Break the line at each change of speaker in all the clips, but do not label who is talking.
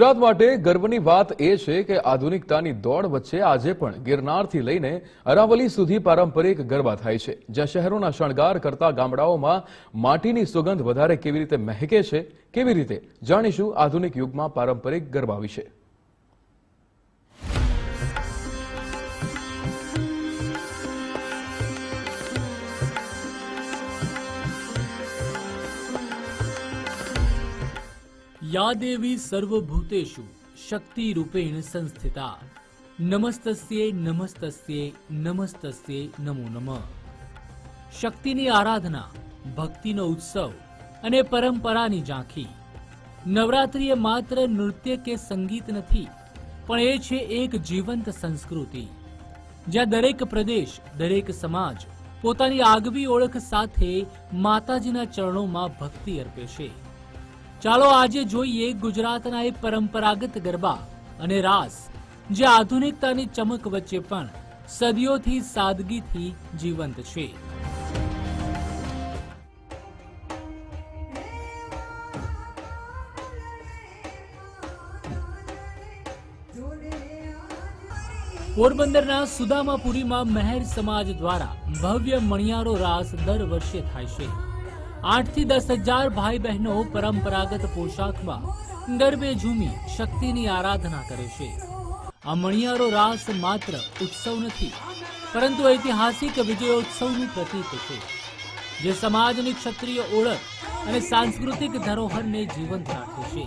ગુજરાત માટે ગર્વની વાત એ છે કે આધુનિકતાની દોડ વચ્ચે આજે પણ ગિરનારથી લઈને અરાવલી સુધી પારંપરિક ગરબા થાય છે, જ્યાં શહેરોના શણગાર કરતા ગામડાઓમાં માટીની સુગંધ વધારે કેવી રીતે મહેકે છે, કેવી રીતે જાણીશું આધુનિક યુગમાં પારંપરિક ગરબા વિશે.
યા સર્વભૂતેશુ શક્તિ રૂપેણ સંસ્થિતા। નમસ્તસ્યે નમસ્તસ્યે નમસ્તસ્યે નમો નમઃ। શક્તિની આરાધના, ભક્તિનો ઉત્સવ અને પરંપરાની ઝાંખી। નવરાત્રિ એ માત્ર નૃત્ય કે સંગીત નથી, પણ એ છે એક જીવંત સંસ્કૃતિ। જ્યાં દરેક પ્રદેશ, દરેક સમાજ પોતાની આગવી ઓળખ સાથે માતાજીના ચરણોમાં ભક્તિ અર્પે છે। ચાલો આજે જોઈએ ગુજરાતના એ પરંપરાગત ગરબા અને રાસ, જે આધુનિકતાની ચમક વચ્ચે પણ સદીઓથી સાદગીથી જીવંત છે. પોરબંદરના સુદામાપુરીમાં મહેર સમાજ દ્વારા ભવ્ય મણિયારો રાસ દર વર્ષે થાય છે. આઠથી દસ હજાર ભાઈ બહેનો પરંપરાગત પોશાકમાં ગરબે ઝૂમી શક્તિની આરાધના કરે છે. આ મણિયારો રાસ માત્ર ઉત્સવ નથી, પરંતુ ઐતિહાસિક વિજયોત્સવનું પ્રતીક છે, જે સમાજની ક્ષત્રિય ઓળખ અને સાંસ્કૃતિક ધરોહરને જીવંત રાખે છે.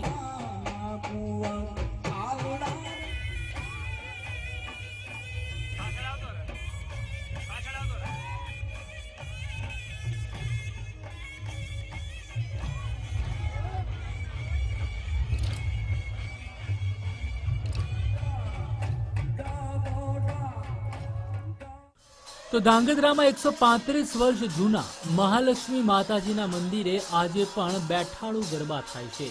તો ધાંગધ્રામાં એકસો પાંત્રીસ વર્ષ જૂના મહાલક્ષ્મી માતાજીના મંદિરે આજે પણ બેઠાળું ગરબા થાય છે.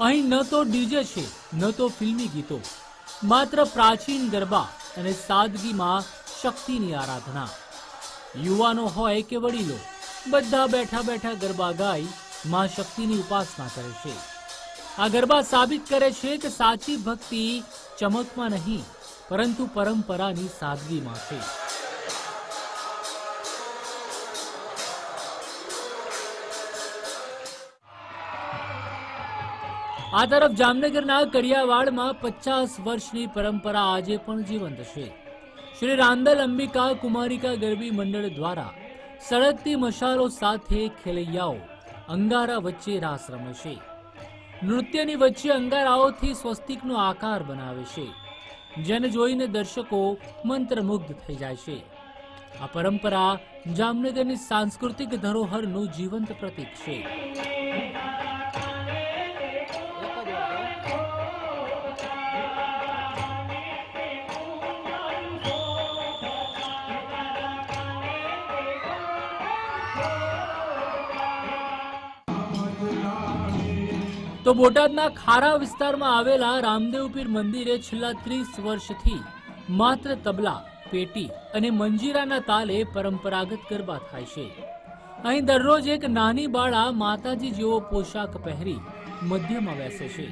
અહીં ન તો ડીજે છે, ન તો ફિલ્મી ગીતો. માત્ર પ્રાચીન ગરબા અને સાદગીમાં શક્તિની આરાધના. યુવાનો હોય કે વડીલો, બધા બેઠા બેઠા ગરબા ગાઈ માં શક્તિની ઉપાસના કરે છે. આ ગરબા સાબિત કરે છે કે સાચી ભક્તિ ચમકમાં નહીં, પરંતુ પરંપરાની સાદગીમાં છે. આ તરફ જામનગરના કડિયાવાડમાં પચાસ વર્ષની પરંપરા આજે પણ જીવંત છે. શ્રી રાંદલ અંબિકા કુમારિકા ગરબી મંડળ દ્વારા સળગતી મશાલો સાથે ખેલૈયાઓ અંગારા વચ્ચે રાસ રમે છે. નૃત્યની વચ્ચે અંગારાઓથી સ્વસ્તિકનો આકાર બનાવે છે. જેને જોઈને દર્શકો મંત્રમુગ્ધ થઈ જાય છે. આ પરંપરા જામનગરની સાંસ્કૃતિક ધરોહરનું જીવંત પ્રતીક છે. તો બોટાદના ખારા વિસ્તારમાં આવેલા રામદેવપીર મંદિરે છેલ્લા ત્રીસ વર્ષથી માત્ર તબલા, પેટી અને મંજીરાના તાલે પરંપરાગત ગરબા થાય છે. અહીં દરરોજ એક નાની બાળા માતાજી જેવો પોશાક પહેરી મધ્યમાં બેસે છે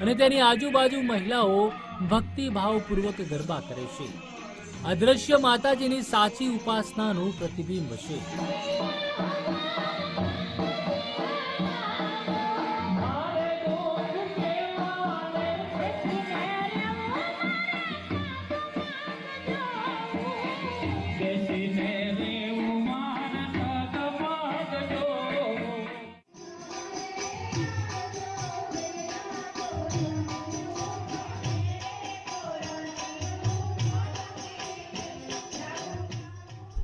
અને તેની આજુબાજુ મહિલાઓ ભક્તિભાવપૂર્વક ગરબા કરે છે. આ માતાજીની સાચી ઉપાસનાનું પ્રતિબિંબ છે.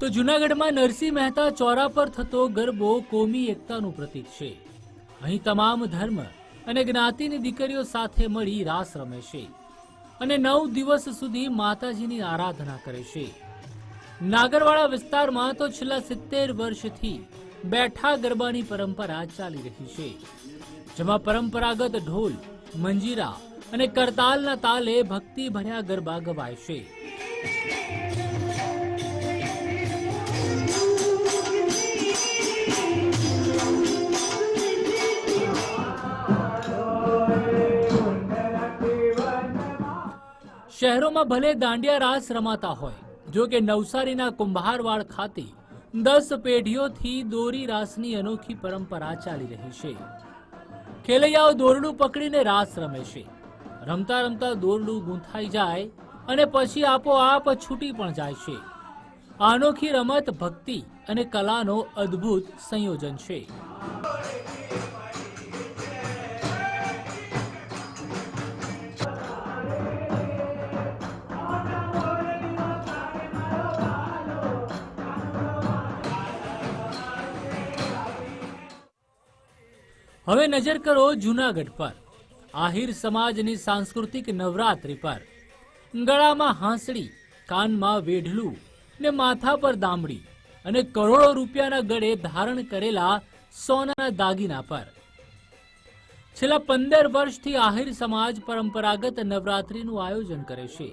તો જુનાગઢમાં નરસિંહ મહેતા ચોરા પર થતો ગરબો કોમી એકતાનું પ્રતીક છે. અહીં તમામ ધર્મ અને જ્ઞાતિની દીકરીઓ સાથે મળી રાસ રમે છે અને નવ દિવસ સુધી માતાજીની આરાધના કરે છે. નાગરવાડા વિસ્તારમાં તો છેલ્લા સિત્તેર વર્ષથી બેઠા ગરબાની પરંપરા ચાલી રહી છે. જેમાં પરંપરાગત ઢોલ, મંજીરા અને કરતાલના તાલે ભક્તિ ભર્યા ગરબા ગવાય છે. શહેરોમાં ભલે દાંડિયા રાસ રમાતા હોય, જો કે નવસારીના કુંભારવાડ ખાતે દસ પેઢીઓથી દોરી રાસની અનોખી પરંપરા ચાલી રહી છે. ખેલૈયાઓ દોરડું પકડીને રાસ રમે છે. રમતા રમતા દોરડું ગૂંથાઈ જાય અને પછી આપોઆપ છૂટી પણ જાય છે. આ અનોખી રમત ભક્તિ અને કલાનો અદ્ભુત સંયોજન છે. હવે નજર કરો જૂનાગઢ પર, આહિર સમાજની સાંસ્કૃતિક નવરાત્રી પર. ગળામાં હાંસડી, કાનમાં વેઢલું ને માથા પર દામડી અને કરોડો રૂપિયાના ગળે ધારણ કરેલા સોનાના દાગીના પર. છેલ્લા પંદર વર્ષથી આહિર સમાજ પરંપરાગત નવરાત્રીનું આયોજન કરે છે.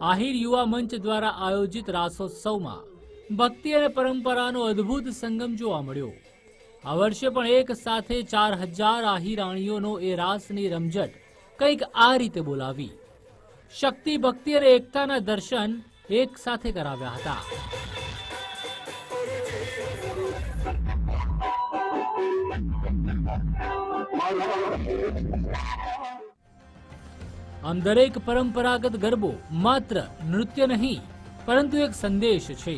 આહિર યુવા મંચ દ્વારા આયોજિત રાસોત્સવમાં ભક્તિ અને પરંપરાનો અદ્ભુત સંગમ જોવા મળ્યો. આ વર્ષે પણ એક સાથે ચાર હજાર આહિરાણીઓનો એ રાસની રમઝટ કંઈક આ રીતે બોલાવી. શક્તિ, ભક્તિ અને એકતાના દર્શન એક સાથે કરાવ્યા હતા. આમ દરેક પરંપરાગત ગરબો માત્ર નૃત્ય નહીં, પરંતુ એક સંદેશ છે.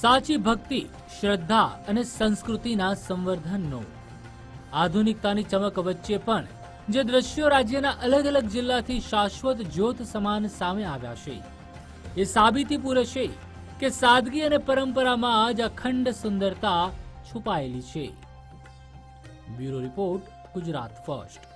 સાચી ભક્તિ, શ્રદ્ધા અને સંસ્કૃતિના સંવર્ધનનો. આધુનિકતાની ચમક વચ્ચે પણ જે દ્રશ્યો રાજ્યના અલગ અલગ જિલ્લાથી શાશ્વત જ્યોત સમાન સામે આવ્યા છે. એ સાબિતી પૂરે છે કે સાદગી અને પરંપરામાં જ અખંડ સુંદરતા છુપાયેલી છે. Bureau report Gujarat first.